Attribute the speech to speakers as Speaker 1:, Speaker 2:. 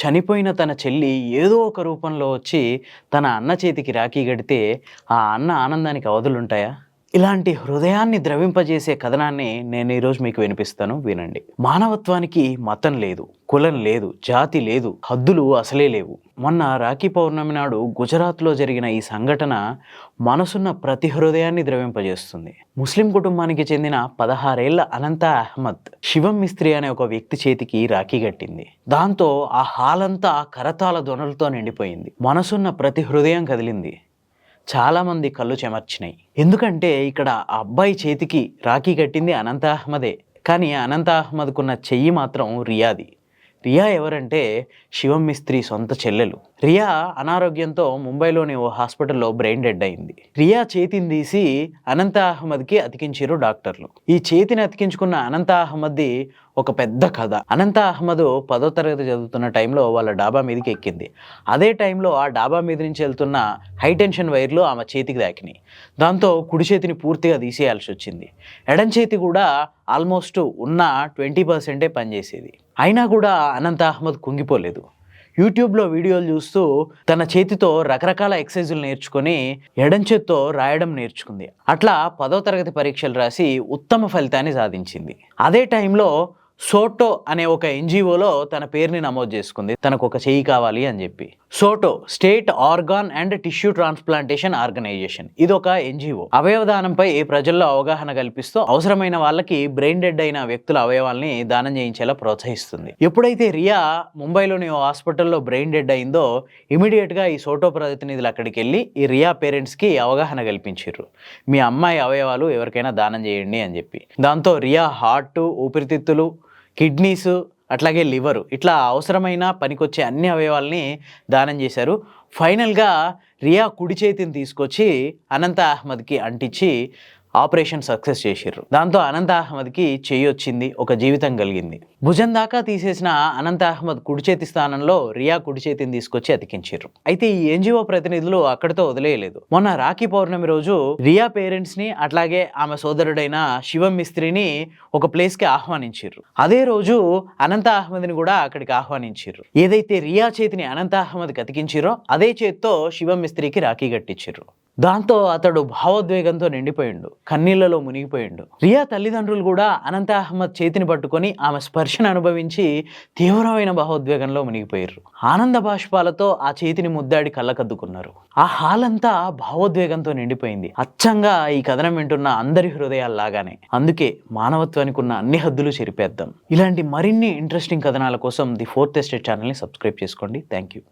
Speaker 1: చనిపోయిన తన చెల్లి ఏదో ఒక రూపంలో వచ్చి తన అన్న చేతికి రాఖీ కడితే ఆ అన్న ఆనందానికి అవధులుంటాయా? ఇలాంటి హృదయాన్ని ద్రవింపజేసే కథనాన్ని నేను ఈరోజు మీకు వినిపిస్తాను వినండి. మానవత్వానికి మతం లేదు కులం లేదు జాతి లేదు హద్దులు అసలే లేవు. మొన్న రాఖీ పౌర్ణమి నాడు గుజరాత్లో జరిగిన ఈ సంఘటన మనసున్న ప్రతి హృదయాన్ని ద్రవింపజేస్తుంది. ముస్లిం కుటుంబానికి చెందిన పదహారేళ్ళ అనంత అహ్మద్ శివం మిస్త్రి అనే ఒక వ్యక్తి చేతికి రాఖీ కట్టింది. దాంతో ఆ హాలంతా కరతాల ధ్వనులతో నిండిపోయింది. మనసున్న ప్రతి హృదయం కదిలింది. చాలామంది కళ్ళు చెమర్చినాయి. ఎందుకంటే ఇక్కడ ఆ అబ్బాయి చేతికి రాఖీ కట్టింది అనంత అహ్మదే. కానీ అనంత అహ్మద్కున్న చెయ్యి మాత్రం రియాది. రియా ఎవరంటే శివం మిస్త్రీ సొంత చెల్లెలు. రియా అనారోగ్యంతో ముంబైలోని ఓ హాస్పిటల్లో బ్రెయిన్ డెడ్ అయింది. రియా చేతిని తీసి అనంత అహ్మద్కి అతికించారు డాక్టర్లు. ఈ చేతిని అతికించుకున్న అనంత అహ్మద్ది ఒక పెద్ద కథ. అనంత అహ్మద్ పదో తరగతి చదువుతున్న టైంలో వాళ్ళ డాబా మీదకి ఎక్కింది. అదే టైంలో ఆ డాబా మీద నుంచి వెళ్తున్న హైటెన్షన్ వైర్లు ఆమె చేతికి దాకినాయి దాంతో కుడి చేతిని పూర్తిగా తీసేయాల్సి వచ్చింది. ఎడం చేతి కూడా ఆల్మోస్ట్ ఉన్న ట్వంటీ పర్సెంటే పనిచేసేది. అయినా కూడా అనంత అహ్మద్ కుంగిపోలేదు. యూట్యూబ్లో వీడియోలు చూస్తూ తన చేతితో రకరకాల ఎక్సర్సైజులు నేర్చుకొని ఎడం చేత్తో రాయడం నేర్చుకుంది. అట్లా పదో తరగతి పరీక్షలు రాసి ఉత్తమ ఫలితాన్ని సాధించింది. అదే టైంలో సోటో అనే ఒక ఎన్జిఓలో తన పేరుని నమోదు చేసుకుంది. తనకు ఒక చెయ్యి కావాలి అని చెప్పి. SOTTO state organ and tissue transplantation organisation. ఇది ఒక ఎన్జిఓ. అవయవదానంపై ప్రజల్లో అవగాహన కల్పిస్తూ అవసరమైన వాళ్ళకి బ్రెయిన్ డెడ్ అయిన వ్యక్తుల అవయవాల్ని దానం చేయించేలా ప్రోత్సహిస్తుంది. ఎప్పుడైతే రియా ముంబైలోని ఓ హాస్పిటల్లో బ్రెయిన్ డెడ్ అయిందో ఇమీడియట్గా ఈ సోటో ప్రతినిధులు అక్కడికి వెళ్ళి ఈ రియా పేరెంట్స్కి అవగాహన కల్పించారు మీ అమ్మాయి అవయవాలు ఎవరికైనా దానం చేయండి అని చెప్పి. దాంతో రియా హార్ట్ ఊపిరితిత్తులు కిడ్నీస్ అట్లాగే లివరు ఇట్లా అవసరమైన పనికొచ్చే అన్ని అవయవాల్ని దానం చేశారు. ఫైనల్గా రియా కుడి చేతిని తీసుకొచ్చి అనంత అహ్మద్కి అంటించి ఆపరేషన్ సక్సెస్ చేసిర్రు. దాంతో అనంత అహ్మద్కి చెయ్యి వచ్చింది ఒక జీవితం కలిగింది. భుజం దాకా తీసేసిన అనంత అహ్మద్ కుడి చేతి స్థానంలో రియా కుడి చేతిని తీసుకొచ్చి అతికించారు అయితే ఈ ఎన్జిఓ ప్రతినిధులు అక్కడితో వదిలేయలేదు. మొన్న రాఖీ పౌర్ణమి రోజు రియా పేరెంట్స్ని అట్లాగే ఆమె సోదరుడైన శివం మిస్త్రిని ఒక ప్లేస్కి ఆహ్వానించారు అదే రోజు అనంత అహ్మద్ని కూడా అక్కడికి ఆహ్వానించారు ఏదైతే రియా చేతిని అనంత అహ్మద్కి అతికించారో అదే చేత్తో శివం మిస్త్రికి రాఖీ కట్టించారు దాంతో అతడు భావోద్వేగంతో నిండిపోయిండు కన్నీళ్ళలో మునిగిపోయిండు. రియా తల్లిదండ్రులు కూడా అనంత అహ్మద్ చేతిని పట్టుకొని ఆమె స్పర్శను అనుభవించి తీవ్రమైన భావోద్వేగంలో మునిగిపోయారు ఆనంద బాష్పాలతో ఆ చేతిని ముద్దాడి కళ్ళకద్దుకున్నారు. ఆ హాల్ అంతా భావోద్వేగంతో నిండిపోయింది. అచ్చంగా ఈ కథనం వింటున్న అందరి హృదయాల్లాగానే. అందుకే మానవత్వానికి ఉన్న అన్ని హద్దులు చెరిపేద్దాం. ఇలాంటి మరిన్ని ఇంట్రెస్టింగ్ కథనాల కోసం ది ఫోర్త్ ఎస్టేట్ ఛానల్ని సబ్స్క్రైబ్ చేసుకోండి. Thank you